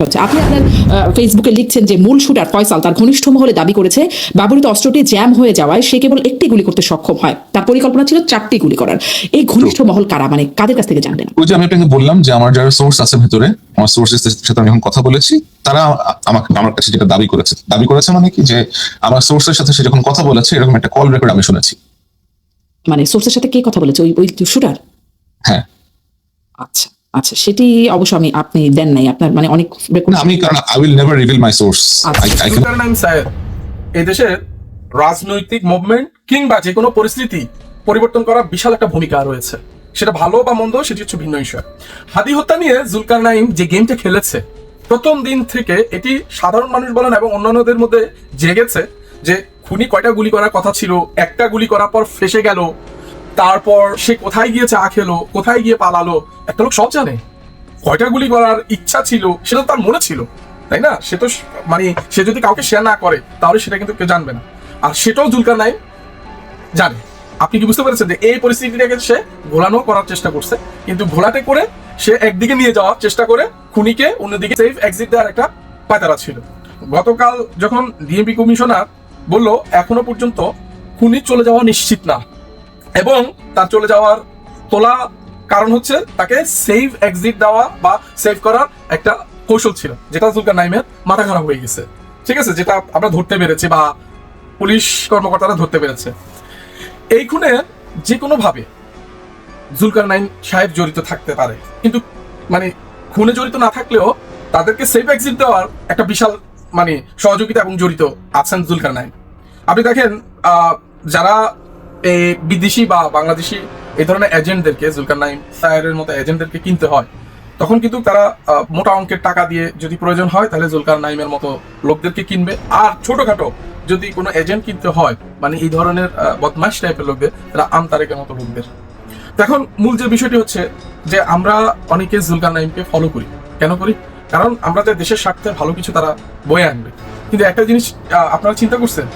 হচ্ছে। আপনি আপনার ফেসবুকে লিখছেন যে মূল শুটার ফয়সাল তার ঘনিষ্ঠ মহলে দাবি করেছে ব্যবহৃত অস্ত্রটি জ্যাম হয়ে যাওয়ায় সে কেবল একটি গুলি করতে সক্ষম হয়। তার পরিকল্পনা ছিল চারটি গুলি করার। এই ঘনিষ্ঠ মহল কারা? মানে কাদের কাছ থেকে জানলেন ওই যে আমি আপনাকে বললাম যে আমার যারা সোর্স আছে ভেতরে আমার সোর্সের সাথে আমি যখন কথা বলেছি তারা আমাকে আমার কাছে যেটা দাবি করেছে। দাবি করেছে মানে কি? যে আমার সোর্সের সাথে সে যখন কথা বলেছে এরকম একটা কল রেকর্ড আমি শুনেছি। মানে সোর্সের সাথে কে কথা বলেছে? ওই ওই শুটার হ্যাঁ। আচ্ছা। আচ্ছা সেটি অবশ্য আমি আপনি দেন নাই। আপনার মানে অনেক আমি I will never reveal my source I can Zulkarnain এই দেশের রাজনৈতিক মুভমেন্ট কিংবা যে কোনো পরিস্থিতি পরিবর্তন করার বিশাল একটা ভূমিকা রয়েছে। সেটা ভালো বা মন্দ সেটি হচ্ছে ভিন্ন বিষয়। হাদি হত্যা নিয়ে জুলকার নাইম যে গেমটা খেলেছে প্রথম দিন থেকে এটি সাধারণ মানুষ বলেন এবং অন্যান্যদের মধ্যে জেগেছে যে খুনি কয়টা গুলি করার কথা ছিল একটা গুলি করার পর ফেসে গেল তারপর সে কোথায় গিয়ে চা খেলো, কোথায় গিয়ে পালালো, একটা লোক সব জানে। কয়টা গুলি করার ইচ্ছা ছিল, সেটা তার মনে ছিল, তাই না? সে তো মানে সে যদি কাউকে শেয়ার না করে, তাহলে সেটা কিন্তু কেউ জানবে না। আর সেটাও জুলকার নাই জানে। আপনি কি বুঝতে পেরেছেন যে এই পরিস্থিতিটাকে সে ঘোলানো করার চেষ্টা করছে? কিন্তু ঘোলাটে করে সে একদিকে নিয়ে যাওয়ার চেষ্টা করে খুনিকে অন্যদিকে সেফ এক্সিট দেওয়ার একটা পায়তারা ছিল। গতকাল যখন ডিএমপি কমিশনার বলল, এখনও পর্যন্ত খুনি চলে যাওয়া নিশ্চিত না। এবং তার চলে যাওয়ার তোলা কারণ হচ্ছে তাকে সেভ এক্সিট দেওয়া বা সেভ করার একটা কৌশল ছিল, যেটা জুলকার নাইমের মাথা খারাপ হয়ে গেছে। ঠিক আছে? যেটা আমরা ধরতে পেরেছি বা পুলিশ কর্মকর্তারা ধরতে পেরেছে। এই খুনে যে কোনো ভাবে জুলকার নাইন সাহেব জড়িত থাকতে পারে। কিন্তু মানে খুনে জড়িত না থাকলেও তাদেরকে সেফ এক্সিট দেওয়ার একটা বিশাল মানে সহযোগিতা এবং জড়িত আছেন জুলকার নাইন আপনি দেখেন যারা বিদেশি বা বাংলাদেশি এই ধরনের এজেন্টদেরকে জুলকার নাইম সায়ের মতো এজেন্টদেরকে কিনতে হয়। তখন কিন্তু তারা মোটা অঙ্কের টাকা দিয়ে যদি প্রয়োজন হয়, তাহলে জুলকার নাইমের মতো লোকদেরকে কিনবে। আর ছোটখাটো যদি কোনো এজেন্ট কিনতে হয় মানে এই ধরনের বদমাশ টাইপের লোকদের, তারা আমতারেকের মতো লোকদের এখন মূল যে বিষয়টি হচ্ছে যে, আমরা অনেকে জুলকার নাইমকে ফলো করি। কেন করি? কারণ আমরা যে দেশের স্বার্থে ভালো কিছু তারা বয়ে আনবে। কিন্তু একটা জিনিস আপনারা চিন্তা করছেন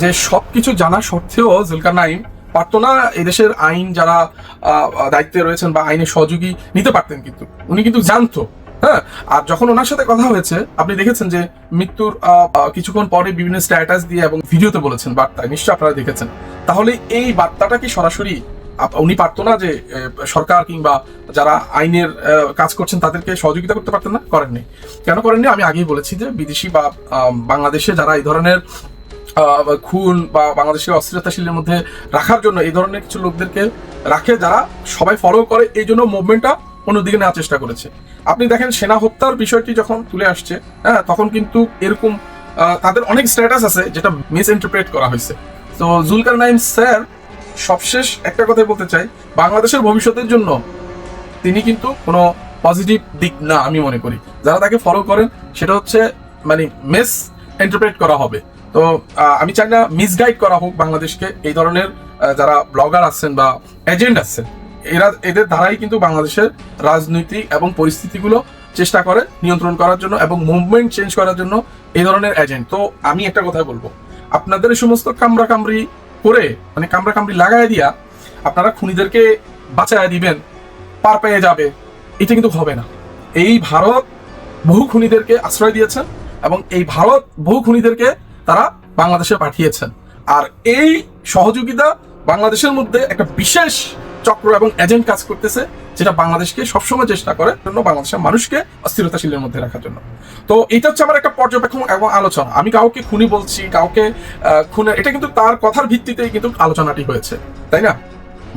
যে সব কিছু জানা সত্ত্বেও জুলকার নাইম পারতো না, এদেশের আইন যারা দায়িত্বে রয়েছেন বা আইনের সহযোগী নিতে পারতেন কিন্তু। উনি কিন্তু জানতো হ্যাঁ? আর যখন ওনার সাথে কথা হয়েছে, আপনি দেখেছেন যে মৃত্যুর কিছুক্ষণ পরে বিভিন্ন স্ট্যাটাস দিয়ে এবং ভিডিওতে বলেছেন বার্তায় নিশ্চয় আপনারা দেখেছেন। তাহলে এই বার্তাটা কি সরাসরি উনি পারতো না যে সরকার কিংবা যারা আইনের কাজ করছেন তাদেরকে সহযোগিতা করতে পারতেন না? করেননি। কেন করেননি? আমি আগেই বলেছি যে বিদেশি বা বাংলাদেশে যারা এই ধরনের খুন বা বাংলাদেশের অস্থিরতাশীলের মধ্যে রাখার জন্য এই ধরনের কিছু লোকদেরকে রাখে যারা সবাই ফলো করে, এই জন্য মুভমেন্টটা অন্যদিকে নেওয়ার চেষ্টা করেছে। আপনি দেখেন সেনা হত্যার বিষয়টি যখন তুলে আসছে হ্যাঁ তখন কিন্তু এরকম তাদের অনেক স্ট্যাটাস আছে যেটা মিস ইন্টারপ্রেট করা হয়েছে। তো জুলকার নাইম স্যার, সবশেষ একটা কথাই বলতে চাই, বাংলাদেশের ভবিষ্যতের জন্য তিনি কিন্তু কোনো পজিটিভ দিক না, আমি মনে করি। যারা তাকে ফলো করেন, সেটা হচ্ছে মানে মিস ইন্টারপ্রেট করা হবে। তো আমি চাই না মিসগাইড করা হোক বাংলাদেশকে। এই ধরনের যারা ব্লগার আছেন বা এজেন্ট আছেন, এরা, এদের দ্বারাই কিন্তু বাংলাদেশের রাজনৈতিক এবং পরিস্থিতিগুলো চেষ্টা করে নিয়ন্ত্রণ করার জন্য এবং মুভমেন্ট চেঞ্জ করার জন্য এই ধরনের এজেন্ট তো, আমি একটা কথা বলব। আপনাদের এই সমস্ত কামড়া কামড়ি করে মানে কামড়া কামড়ি লাগাই দিয়া আপনারা খুনিদেরকে বাঁচায় দিবেন, পার পেয়ে যাবে, এটা কিন্তু হবে না। এই ভারত বহু খুনিদেরকে আশ্রয় দিয়েছেন এবং এই ভারত বহু খুনিদেরকে তারা বাংলাদেশে পাঠিয়েছেন। আর এই সহযোগিতা বাংলাদেশের মধ্যে একটা বিশেষ চক্র এবং এজেন্ট কাজ করতেছে, যেটা বাংলাদেশকে সবসময় চেষ্টা করে জন্য বাংলাদেশের মানুষকে অস্থিরতাশীলের মধ্যে রাখার জন্য। তো এটা হচ্ছে আমার একটা পর্যবেক্ষণ এবং আলোচনা। আমি কাউকে খুনি বলছি, কাউকে খুনের, এটা কিন্তু তার কথার ভিত্তিতেই কিন্তু আলোচনাটি হয়েছে, তাই না?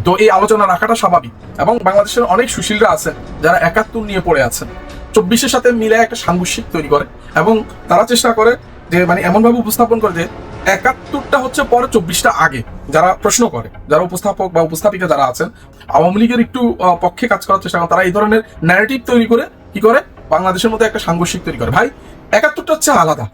তো এই আলোচনা রাখাটা স্বাভাবিক এবং বাংলাদেশের অনেক সুশীলরা আছেন, যারা একাত্তর নিয়ে পড়ে আছেন। চব্বিশের সাথে মিলে একটা সাংঘর্ষিক তৈরি করে এবং তারা চেষ্টা করে যে মানে এমনভাবে উপস্থাপন করে যে একাত্তরটা হচ্ছে পরে চব্বিশটা আগে যারা প্রশ্ন করে, যারা উপস্থাপক বা উপস্থাপিকা যারা আছেন, আওয়ামী লীগের একটু পক্ষে কাজ করার চেষ্টা তারা এই ধরনের ন্যারেটিভ তৈরি করে কি করে? বাংলাদেশের মধ্যে একটা সাংঘর্ষিক তৈরি করে। ভাই, একাত্তরটা হচ্ছে আলাদা।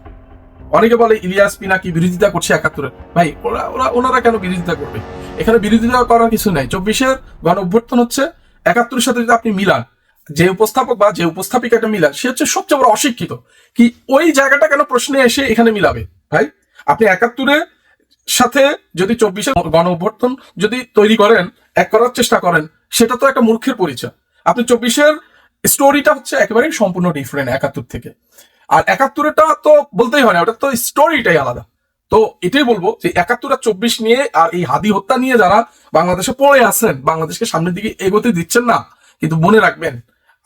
অনেকে বলে ইলিয়াস পিনাকি বিরোধিতা করছে একাত্তরের। ভাই, ওরা ওরা, ওনারা কেন বিরোধিতা করবে? এখানে বিরোধিতা করার কিছু নাই। চব্বিশের গণ অভ্যর্থন হচ্ছে একাত্তরের সাথে যদি আপনি মিলান যে উপস্থাপক বা যে উপস্থাপিকাটা মিলা সে হচ্ছে সবচেয়ে বড় অশিক্ষিত। কি ওই জায়গাটা কেন প্রশ্নে এসে এখানে মিলাবে? ভাই, আপনি একাত্তরে সাথে যদি চব্বিশের গণ অভ্যর্থন যদি তৈরি করেন, এক করার চেষ্টা করেন, সেটা তো একটা মূর্খের পরিচয়। আপনি চব্বিশের স্টোরিটা হচ্ছে একেবারেই সম্পূর্ণ ডিফারেন্ট একাত্তর থেকে। আর একাত্তরেরটা তো বলতেই হয় না, ওটা তো স্টোরিটাই আলাদা। তো এটাই বলব যে একাত্তর আর চব্বিশ নিয়ে আর এই হাদি হত্যা নিয়ে যারা বাংলাদেশে পড়ে আছেন, বাংলাদেশকে সামনের দিকে এগোতে দিচ্ছেন না, কিন্তু মনে রাখবেন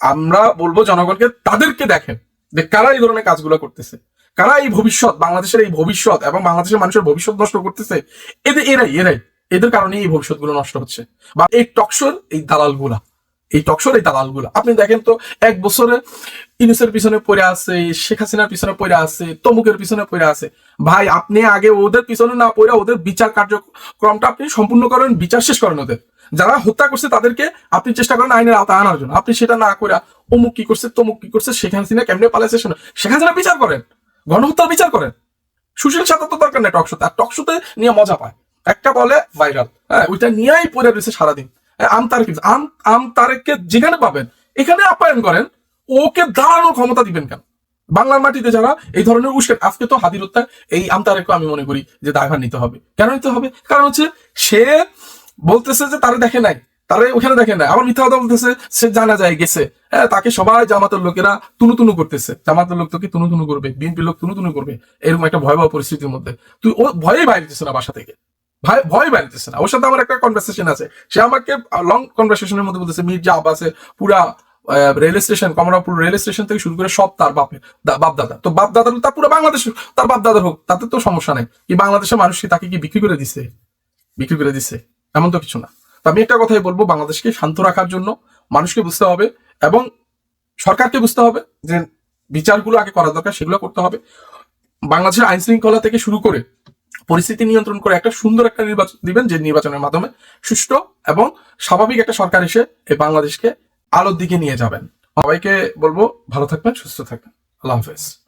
আমরা বলব জনগণকে তাদেরকে দেখেন যে কারা এই ধরনের কাজগুলো করতেছে। কারা এই ভবিষ্যৎ, বাংলাদেশের এই ভবিষ্যৎ এবং বাংলাদেশের মানুষের ভবিষ্যৎ নষ্ট করতেছে? এদের এরাই এরাই। এদের কারণে এই ভবিষ্যৎ গুলো নষ্ট হচ্ছে। বা এই টকশোর এই দালালগুলা এই টকশোর এই দালালগুলা আপনি দেখেন তো, এক বছরে ইনুসের পিছনে পড়ে আছে, শেখ হাসিনার পিছনে পড়ে আছে, তমুকের পিছনে পড়ে আছে। ভাই, আপনি আগে ওদের পিছনে না পড়ে ওদের বিচার কার্যক্রমটা আপনি সম্পূর্ণ করেন, বিচার শেষ করেন ওদের। যারা হত্যা করছে তাদেরকে আপনি চেষ্টা করেন আইনের আওতায় আনার জন্য। আপনি সেটা না করে অমুক কি করছে তমুক কি করছে শেখ হাসিনা কেমনে পালাইছে শোনো শেখ হাসিনা বিচার করেন গণহত্যার বিচার করেন সুশীল সাথে তো দরকার নেই টকশোতে আর টকশোতে নিয়ে মজা পায়। একটা বলে ভাইরাল হ্যাঁ ওইটা নিয়েই পড়ে রয়েছে সারাদিন। হ্যাঁ, আম তারেক আম আম তারেককে যেখানে পাবেন এখানে আপ্যায়ন করেন ওকে দাঁড়ানোর ক্ষমতা দিবেন কেন? বাংলার মাটিতে যারা এই ধরনের উস্কেন আজকে তো হাদির হত্যা এই আমতারেকও আমি মনে করি যে দায়ভার নিতে হবে। কেন নিতে হবে? কারণ হচ্ছে সে বলতেছে যে তারা দেখে নাই, তারা ওখানে দেখে নাই। আবার মিথ্যা কথা বলতেছে, সে জানা যায়, গেছে। হ্যাঁ তাকে সবাই জামাতের লোকেরা তুনু তুনু করতেছে। জামাতের লোক তোকে তুনু তুনু করবে, বিএনপি লোক তুনু তুনু করবে, এরকম একটা ভয়াবহ পরিস্থিতির মধ্যে। তুই ও ভয়ে বাইরেতেছে না বাসা থেকে। ভয় ভয় বাইরেতেছে না। ওর সাথে আমার একটা কনভারসেশন আছে। সে আমাকে লং কনভারসেশনের মধ্যে বলতেছে মির্জা আব্বাসে পুরা rail station Kamalapur rail station থেকে শুরু করে সব তার বাপের, দা- বাপ দাদা তো বাপ দাদার তার পুরো বাংলাদেশ তার বাপ দাদার হোক, তাতে তো সমস্যা নাই। কি বাংলাদেশের মানুষ তাকে কি বিক্রি করে দিছে? বিক্রি করে দিছে। এমন তো কিছু না। তো আমি একটা কথাই বলব, বাংলাদেশকে শান্ত রাখার জন্য মানুষকে বুঝতে হবে এবং সরকারকে বুঝতে হবে যে বিচারগুলো আগে করা দরকার, সেগুলো করতে হবে। বাংলাদেশের আইন শৃঙ্খলা থেকে শুরু করে পরিস্থিতি নিয়ন্ত্রণ করে একটা সুন্দর একটা নির্বাচন দিবেন যে নির্বাচনের মাধ্যমে সুষ্ঠু এবং স্বাভাবিক একটা সরকার এসে এই বাংলাদেশকে আলোর দিকে নিয়ে যাবেন। সবাইকে বলব, ভালো থাকবেন, সুস্থ থাকবেন। আল্লাহ হাফেজ।